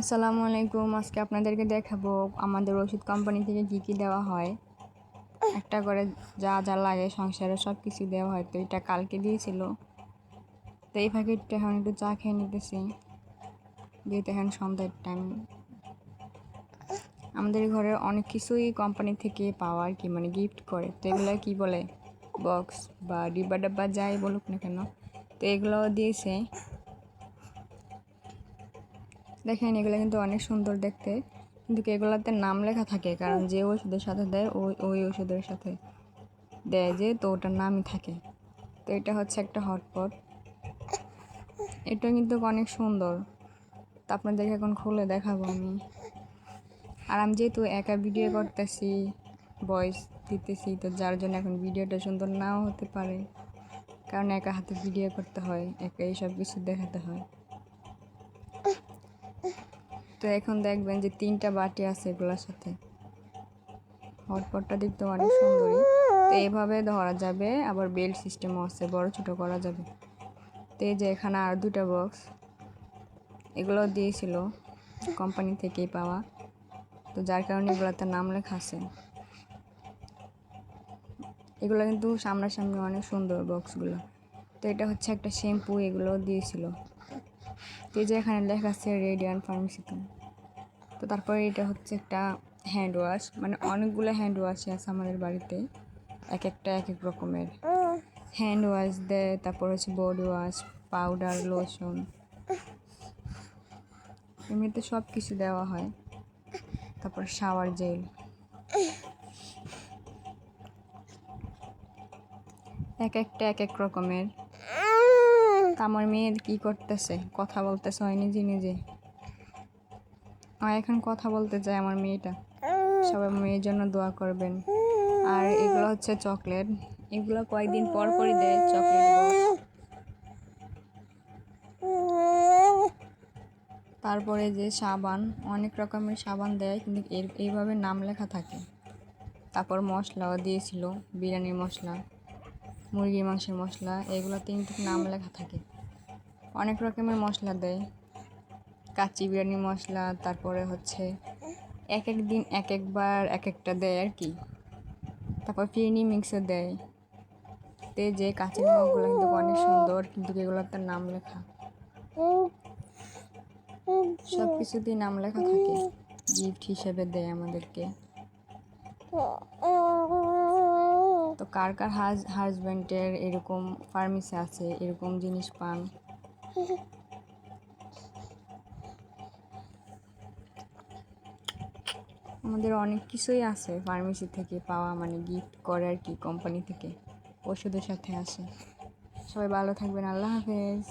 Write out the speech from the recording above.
আসসালামু আলাইকুম। আজকে আপনাদেরকে দেখাবো আমাদের ওষুধ কোম্পানি থেকে কী কী দেওয়া হয়। একটা করে যা যা লাগে সংসারে সব কিছু দেওয়া হয়। তো এটা কালকে দিয়েছিল। তো এই প্যাকেটটা এখন একটু চা খেয়ে নিতেছি। যেহেতু এখন সন্ধ্যার টাইম আমাদের ঘরে অনেক কিছুই কোম্পানি থেকে পাওয়া আর কি মানে গিফট করে। তো এগুলো কি বলে? বক্স বা ডিব্বা ডাব্বা যাই বলুক না কেন। তো এগুলো দিয়েছে। দেখেন, এগুলো কিন্তু অনেক সুন্দর দেখতে। কিন্তু এগুলোতে নাম লেখা থাকে, কারণ যে ওষুধের সাথে দেয়, ওই ওই ওষুধের সাথে দেয় যে, তো ওটার নামই থাকে। তো এটা হচ্ছে একটা হটপট। এটা কিন্তু অনেক সুন্দর। তো আপনাদেরকে এখন খুলে দেখাবো আমি। আর আমি যেহেতু একা ভিডিও করতেছি ভয়েস দিতেছি, তো যার জন্য এখন ভিডিওটা সুন্দর নাও হতে পারে। কারণ একা হাতে ভিডিও করতে হয় একা এইসব কিছু দেখাতে হয়। তো এখন দেখবেন যে তিনটা বাটি আছে এগুলোর সাথে। হটপটটা দেখতে অনেক সুন্দরই। তো এভাবে ধরা যাবে, আবার বেল্ট সিস্টেমও আছে, বড় ছোট করা যাবে। তো এই যে এখানে আর দুটা বক্স, এগুলো দিয়েছিল কোম্পানি থেকেই পাওয়া। তো যার কারণে এগুলোতে নাম লেখা আছে। এগুলো কিন্তু সামনাসামনি অনেক সুন্দর বক্সগুলো। তো এটা হচ্ছে একটা শ্যাম্পু এগুলো দিয়েছিল। এই যে এখানে লেখা আছে রেডিয়ান ফার্মেসিতে। তো তারপরে এটা হচ্ছে একটা হ্যান্ড ওয়াশ মানে অনেকগুলো হ্যান্ড ওয়াশই আছে আমাদের বাড়িতে। এক একটা এক এক রকমের। হ্যান্ড ওয়াশ দেয়, তারপর হচ্ছে বডি ওয়াশ পাউডার লোশন এমনিতে সব কিছু দেওয়া হয়। তারপর শাওয়ার জেল এক একটা এক এক রকমের। আমার মেয়ে কি করতেছে? কথা বলতেছে হয় নিজে নিজে। এখন কথা বলতে চায় আমার মেয়েটা। সবাই মেয়ের জন্য দোয়া করবেন। আর এগুলো হচ্ছে চকলেট। এগুলো কয়েকদিন পর পরই দেয় চকলেট তারপরে যে সাবান, অনেক রকমের সাবান দেয়, কিন্তু এর, এইভাবে নাম লেখা থাকে। তারপর মশলাও দিয়েছিল, বিরিয়ানির মশলা, মুরগির মাংসের মশলা, এগুলোতে কিন্তু নাম লেখা থাকে। অনেক রকমের মশলা দেয়। কাচি বিরিয়ানি মশলা, তারপরে হচ্ছে এক এক দিন এক একবার এক একটা দেয় আর কি। তারপর ফিরনি মিক্সও দেয়। তে যে কাঁচের মগগুলো কিন্তু অনেক সুন্দর, কিন্তু এগুলোর তার নাম লেখা। সব কিছুতেই নাম লেখা থাকে। গিফট হিসেবে দেয় আমাদেরকে। তো কার কার হাজ হাজব্যান্ডের এরকম ফার্মেসি আছে, এরকম জিনিস পান? আমাদের অনেক কিছুই আছে ফার্মেসি থেকে পাওয়া মানে গিফট করে আর কি কোম্পানি থেকে। ওষুধের সাথে আসে সবাই ভালো থাকবেন, আল্লাহ হাফেজ।